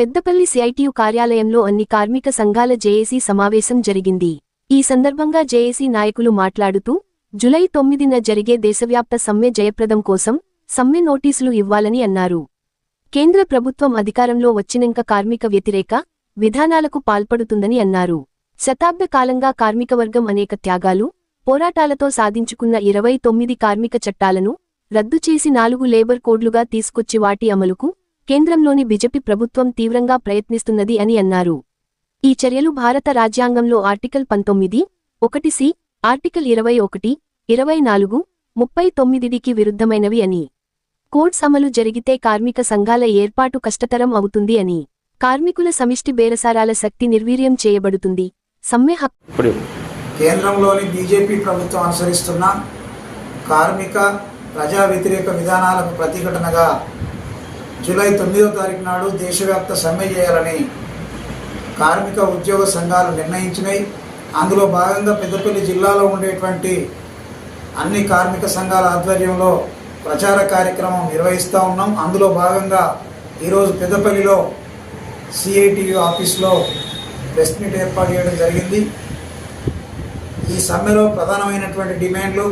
Peddapalli CITU కార్యాలయంలో అన్ని కార్మిక సంఘాల జేఏసీ సమావేశం జరిగింది. ఈ సందర్భంగా జేఏసీ నాయకులు మాట్లాడుతూ జులై తొమ్మిదిన జరిగే దేశవ్యాప్త సమ్మె జయప్రదం కోసం సమ్మె నోటీసులు ఇవ్వాలని అన్నారు. కేంద్ర ప్రభుత్వం అధికారంలో వచ్చినంక కార్మిక వ్యతిరేక విధానాలకు పాల్పడుతుందని అన్నారు. శతాబ్ద కాలంగా కార్మికవర్గం అనేక త్యాగాలు పోరాటాలతో సాధించుకున్న ఇరవై తొమ్మిది కార్మిక చట్టాలను రద్దు చేసి నాలుగు లేబర్ కోడ్లుగా తీసుకొచ్చి వాటి అమలుకు కేంద్రంలోని బిజెపి ప్రభుత్వం తీవ్రంగా ప్రయత్నిస్తున్నది అని అన్నారు. ఈ చర్యలు భారత రాజ్యాంగంలో ఆర్టికల్ పంతొమ్మిది ఒకటి సి ఆర్టికల్ ఇరవై ఒకటి ఇరవై నాలుగు ముప్పై తొమ్మిదికి విరుద్ధమైనవి అని. కోడ్స్ అమలు జరిగితే కార్మిక సంఘాల ఏర్పాటు కష్టతరం అవుతుంది అని. కార్మికుల సమిష్టి బేరసారాల శక్తి నిర్వీర్యం చేయబడుతుంది. సమ్మె హక్కు కేంద్రంలోని బీజేపీ ప్రభుత్వం అనుసరిస్తున్న కార్మిక ప్రజా వ్యతిరేక విధానాలకు ప్రతిఘటనగా జూలై తొమ్మిదో తారీఖు నాడు దేశవ్యాప్త సమ్మె చేయాలని కార్మిక ఉద్యోగ సంఘాలు నిర్ణయించినాయి. అందులో భాగంగా పెద్దపల్లి జిల్లాలో ఉండేటువంటి అన్ని కార్మిక సంఘాల ఆధ్వర్యంలో ప్రచార కార్యక్రమం నిర్వహిస్తూ ఉన్నాం. అందులో భాగంగా ఈరోజు పెద్దపల్లిలో సిఐటియు ఆఫీస్లో ప్రెస్ మీట్ ఏర్పాటు చేయడం జరిగింది. ఈ సమ్మెలో ప్రధానమైనటువంటి డిమాండ్లు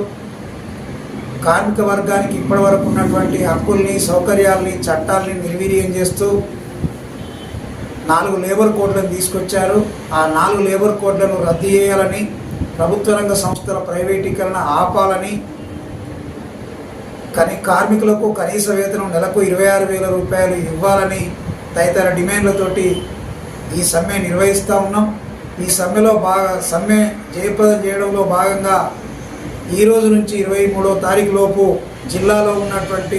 కార్మిక వర్గానికి ఇప్పటివరకు ఉన్నటువంటి హక్కుల్ని సౌకర్యాల్ని చట్టాల్ని నిర్వీర్యం చేస్తూ నాలుగు లేబర్ కోడ్లను తీసుకొచ్చారు. ఆ నాలుగు లేబర్ కోడ్లను రద్దు చేయాలని ప్రభుత్వ రంగ సంస్థల ప్రైవేటీకరణ ఆపాలని కని కార్మికులకు కనీస వేతనం నెలకు ఇరవై ఆరు వేల రూపాయలు ఇవ్వాలని తదితర డిమాండ్లతోటి ఈ సమ్మె నిర్వహిస్తూ ఉన్నాం. ఈ సమ్మెలో బాగా సమ్మె జయప్రదం చేయడంలో భాగంగా ఈ రోజు నుంచి ఇరవై మూడో తారీఖు లోపు జిల్లాలో ఉన్నటువంటి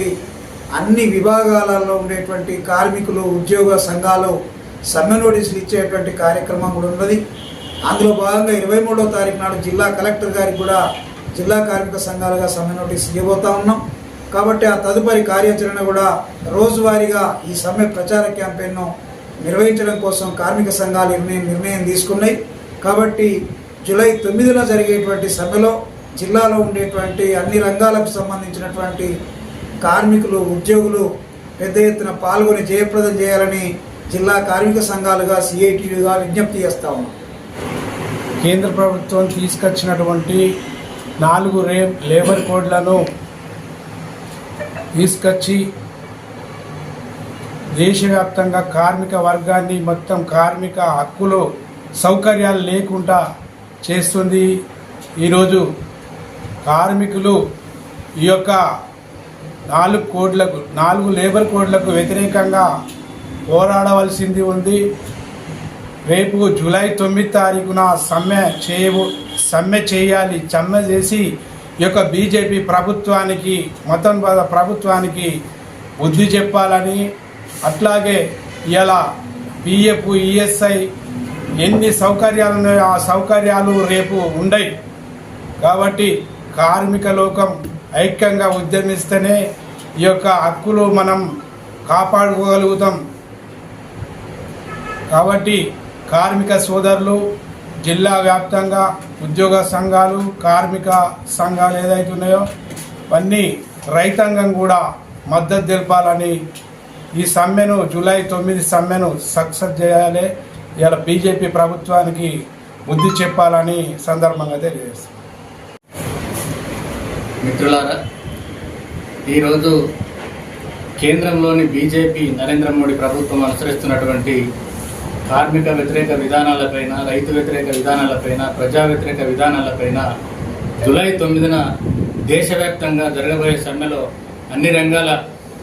అన్ని విభాగాలలో ఉండేటువంటి కార్మికులు ఉద్యోగ సంఘాలు సమ్మె నోటీసులు ఇచ్చేటువంటి కార్యక్రమం కూడా ఉన్నది. అందులో భాగంగా ఇరవై మూడో తారీఖు నాడు జిల్లా కలెక్టర్ గారికి కూడా జిల్లా కార్మిక సంఘాలుగా సమ్మె నోటీస్ ఇవ్వబోతా ఉన్నాం. కాబట్టి ఆ తదుపరి కార్యాచరణ కూడా రోజువారీగా ఈ సమ్మె ప్రచార క్యాంపెయిన్ను నిర్వహించడం కోసం కార్మిక సంఘాలు నిర్ణయం నిర్ణయం తీసుకున్నాయి. కాబట్టి జూలై తొమ్మిదిలో జరిగేటువంటి సమ్మెలో జిల్లాలో ఉండేటువంటి అన్ని రంగాలకు సంబంధించినటువంటి కార్మికులు ఉద్యోగులు పెద్ద ఎత్తున పాల్గొని జయప్రదం చేయాలని జిల్లా కార్మిక సంఘాలుగా సిఐటియుగా విజ్ఞప్తి చేస్తా ఉన్నాం. కేంద్ర ప్రభుత్వం తీసుకొచ్చినటువంటి నాలుగు రే లేబర్ కోడ్లను తీసుకొచ్చి దేశవ్యాప్తంగా కార్మిక వర్గాన్ని మొత్తం కార్మిక హక్కులు సౌకర్యాలు లేకుండా చేస్తుంది. ఈరోజు కార్మికులు ఈ యొక్క నాలుగు కోడ్లకు నాలుగు లేబర్ కోడ్లకు వ్యతిరేకంగా పోరాడవలసింది ఉంది. రేపు జూలై తొమ్మిది తారీఖున సమ్మె చేయవు సమ్మె చేయాలి సమ్మె చేసి ఈ యొక్క బీజేపీ ప్రభుత్వానికి మతం ప్రభుత్వానికి బుద్ధి చెప్పాలని అట్లాగే ఇలా పిఎఫ్ ఈఎస్ఐ ఎన్ని సౌకర్యాలు ఉన్నాయో ఆ సౌకర్యాలు రేపు ఉండయి. కాబట్టి కార్మిక లోకం ఐక్యంగా ఉద్యమిస్తేనే ఈ యొక్క హక్కులు మనం కాపాడుకోగలుగుతాం. కాబట్టి కార్మిక సోదరులు జిల్లా వ్యాప్తంగా ఉద్యోగ సంఘాలు కార్మిక సంఘాలు ఏదైతే ఉన్నాయో అవన్నీ రైతాంగం కూడా మద్దతు తెలపాలని ఈ సమ్మెను జూలై తొమ్మిది సమ్మెను సక్సెస్ చేయాలి. ఇలా బీజేపీ ప్రభుత్వానికి బుద్ధి చెప్పాలని సందర్భంగా తెలియజేస్తాం మిత్రులారా ఈరోజు కేంద్రంలోని బీజేపీ నరేంద్ర మోడీ ప్రభుత్వం అనుసరిస్తున్నటువంటి కార్మిక వ్యతిరేక విధానాలపైన రైతు వ్యతిరేక విధానాలపైన ప్రజా వ్యతిరేక విధానాలపైన జూలై తొమ్మిదిన దేశవ్యాప్తంగా జరగబోయే సమ్మెలో అన్ని రంగాల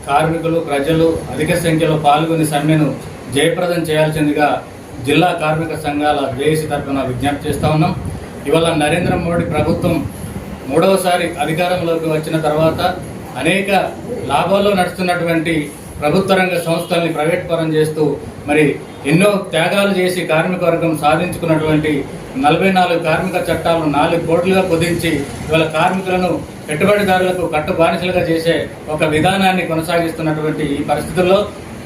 కార్మికులు ప్రజలు అధిక సంఖ్యలో పాల్గొని సమ్మెను జయప్రదం చేయాల్సిందిగా జిల్లా కార్మిక సంఘాల జేఏసీ తరఫున విజ్ఞప్తి చేస్తూ ఉన్నాం. ఇవాళ నరేంద్ర మోడీ ప్రభుత్వం మూడవసారి అధికారంలోకి వచ్చిన తర్వాత అనేక లాభాల్లో నడుస్తున్నటువంటి ప్రభుత్వ రంగ సంస్థల్ని ప్రైవేట్ పరం చేస్తూ మరి ఎన్నో త్యాగాలు చేసి కార్మిక వర్గం సాధించుకున్నటువంటి నలభై నాలుగు కార్మిక చట్టాలను నాలుగు కోట్లుగా కుదించి ఇవాళ కార్మికులను పెట్టుబడిదారులకు కట్టు బానిసలుగా చేసే ఒక విధానాన్ని కొనసాగిస్తున్నటువంటి ఈ పరిస్థితుల్లో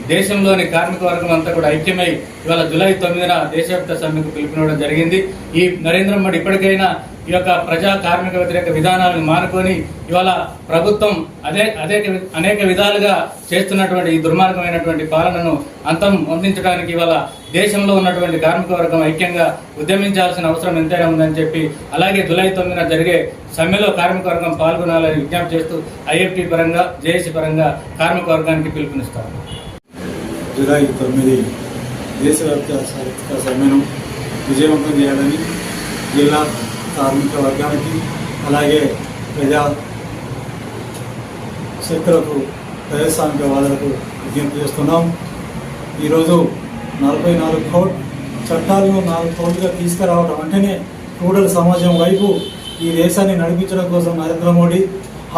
దేశంలోని కార్మిక వర్గం అంతా కూడా ఐక్యమై ఇవాళ జూలై తొమ్మిదిన దేశవ్యాప్త సమ్మెకు పిలుపునివ్వడం జరిగింది. ఈ నరేంద్ర మోడీ ఇప్పటికైనా ఈ యొక్క ప్రజా కార్మిక వ్యతిరేక విధానాలను మానుకొని ఇవాళ ప్రభుత్వం అదే అదే అనేక విధాలుగా చేస్తున్నటువంటి ఈ దుర్మార్గమైనటువంటి పాలనను అంతం అందించడానికి ఇవాళ దేశంలో ఉన్నటువంటి కార్మిక వర్గం ఐక్యంగా ఉద్యమించాల్సిన అవసరం ఎంతైనా ఉందని చెప్పి అలాగే జులై తొమ్మిదిన జరిగే సమ్మెలో కార్మిక వర్గం పాల్గొనాలని విజ్ఞప్తి చేస్తూ ఐఎఫ్టీ పరంగా జేఏసీ పరంగా కార్మిక వర్గానికి పిలుపునిస్తారు. జూలై తొమ్మిది దేశవ్యాప్త సాహిత్య సమ్మెను విజయవంతం చేయాలని జిల్లా కార్మిక వర్గానికి అలాగే ప్రజా శక్తులకు ప్రజాస్వామిక వాదులకు విజ్ఞప్తి చేస్తున్నాం. ఈరోజు నలభై నాలుగు కోట్ చట్టాలను నాలుగు కోట్లుగా తీసుకురావడం అంటేనే రూరల్ సమాజం వైపు ఈ దేశాన్ని నడిపించడం కోసం నరేంద్ర మోడీ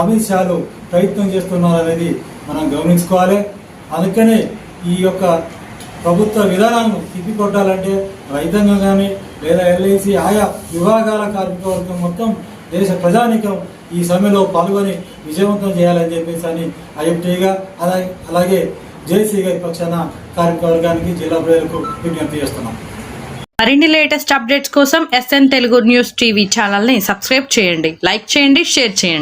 అమిత్ షాలు ప్రయత్నం చేస్తున్నారనేది మనం గమనించుకోవాలి. అందుకనే ఈ యొక్క ప్రభుత్వ విధానాలను తిప్పికొట్టాలంటే రైతాంగం కానీ లేదా ఎల్ఐసి ఆయా విభాగాల కార్మిక వర్గం మొత్తం దేశ ప్రజానికం ఈ సమ్మెలో పాల్గొని విజయవంతం చేయాలని చెప్పేసి అని ఐఎఫ్టీగా అలాగే అలాగే జేసీగా పక్షాన కార్మిక వర్గానికి జిల్లా ప్రజలకు విజ్ఞప్తి చేస్తున్నాం. మరిన్ని లేటెస్ట్ అప్డేట్స్ కోసం ఎస్ఎన్ తెలుగు న్యూస్ టీవీ ఛానల్ని సబ్స్క్రైబ్ చేయండి. లైక్ చేయండి షేర్ చేయండి.